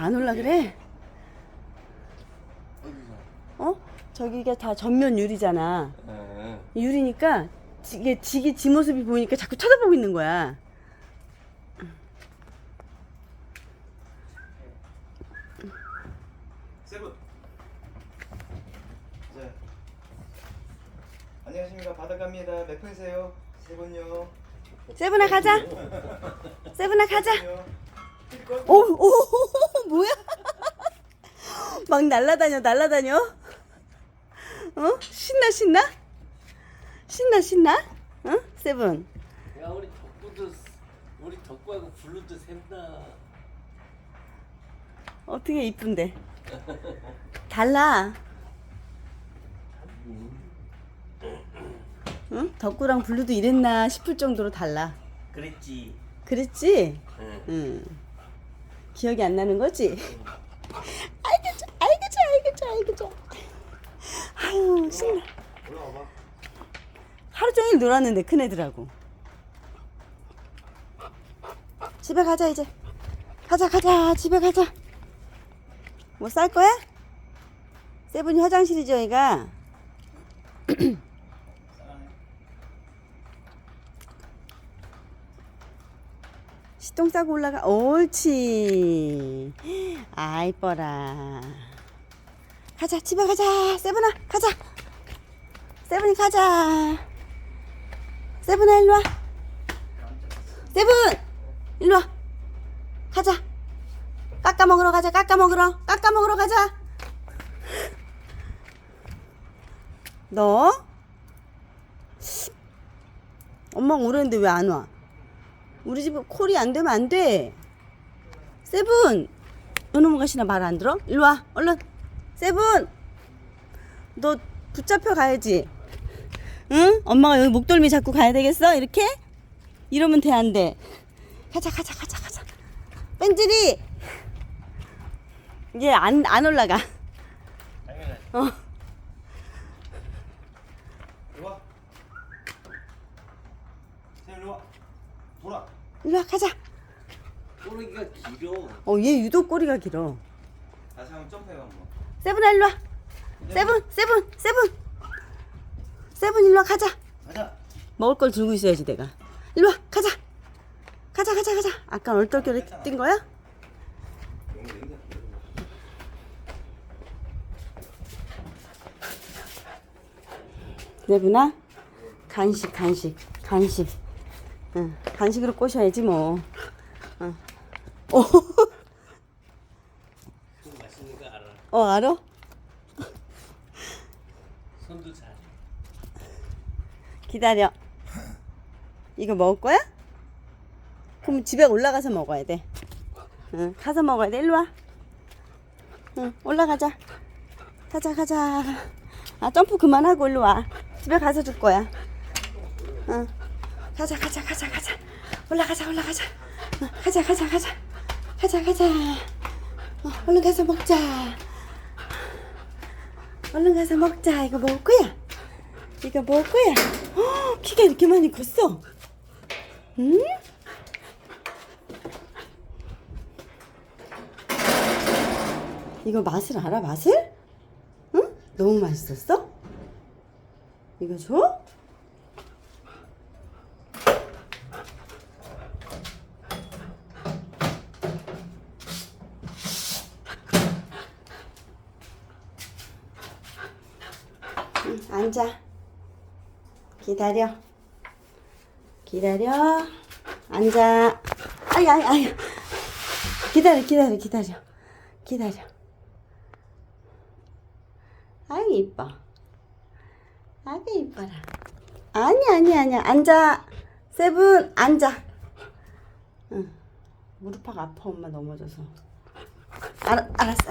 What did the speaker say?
안 올라 그래? 어? 저기가 다 전면 유리잖아. 예. 유리니까 지- 이게 지기 지 모습이 보이니까 자꾸 쳐다보고 있는 거야. 세븐. 자. 안녕하십니까 바닷가입니다. 몇 분이세요? 세분요. 세븐아 가자. 세븐아 가자. 뛸 오, 오, 뭐야? 막 날라다녀, 날라다녀. 어? 신나, 신나? 신나, 신나? 어? 세븐. 야 우리 덕구도 우리 덕구하고 블루도 샌다. 어떻게 이쁜데? 달라. 응? 덕구랑 블루도 이랬나 싶을 정도로 달라. 그랬지. 그랬지? 응. 응. 기억이 안 나는 거지? 아이고, 좋아, 아이고, 좋아. 아유, 신나. 하루 종일 놀았는데, 큰 애들하고. 집에 가자, 이제. 가자, 가자, 집에 가자. 뭐 쌀 거야? 세븐이 화장실이죠, 얘가? 시동 싸고 올라가. 옳지. 아, 이뻐라. 가자, 집에 가자. 세븐아, 가자. 세븐이 가자. 세븐아, 일로 와. 세븐! 일로 와. 가자. 깎아 먹으러 가자. 깎아 먹으러. 깎아 먹으러 가자. 너? 엄마가 오랬는데 왜 안 와? 우리 집 콜이 안 되면 안 돼. 세븐! 너놈 가시나 말 안 들어? 일로 와. 얼른. 세븐! 너 붙잡혀 가야지. 응? 엄마가 여기 목덜미 잡고 가야 되겠어? 이렇게? 이러면 돼, 안 돼? 가자, 가자, 가자, 가자. 뺀질이! 이제 안, 안 올라가. 당연하지. 어. 이리 와. 이리 와. 돌아. 일로 와, 가자. 꼬리가 길어. 어, 얘 유독 꼬리가 길어. 다시 한번 점프해봐 한번. 세븐아, 일로 와. 세븐, 세븐, 세븐. 세븐, 일로 와, 가자. 가자. 먹을 걸 들고 있어야지, 내가. 일로 와, 가자. 가자, 가자, 가자. 아까 얼떨결에 뛴 거야? 세븐아, 간식, 간식, 간식. 응, 간식으로 꼬셔야지, 뭐. 응. 어, 좀 맛있는 거 알아. 어, 알아? 손도 잘해. 기다려. 이거 먹을 거야? 그럼 집에 올라가서 먹어야 돼. 응, 가서 먹어야 돼. 일로 와. 응, 올라가자. 가자, 가자. 아, 점프 그만하고 일로 와. 집에 가서 줄 거야. 응. 가자, 가자, 가자, 가자. 올라가자, 올라가자. 응, 가자, 가자, 가자. 가자, 가자. 어, 얼른 가서 먹자. 얼른 가서 먹자. 이거 먹을 거야? 이거 먹을 거야? 어, 키가 이렇게 많이 컸어. 응? 이거 맛을 알아? 맛을? 응? 너무 맛있었어? 이거 줘? 응, 앉아. 기다려. 기다려. 앉아. 아이, 아이, 아이. 기다려, 기다려, 기다려. 기다려. 아이, 이뻐. 아이, 이뻐라. 아니, 아니, 아니야. 앉아. 세븐, 앉아. 응. 무릎팍 아파, 엄마 넘어져서. 알아, 알았어, 알았어.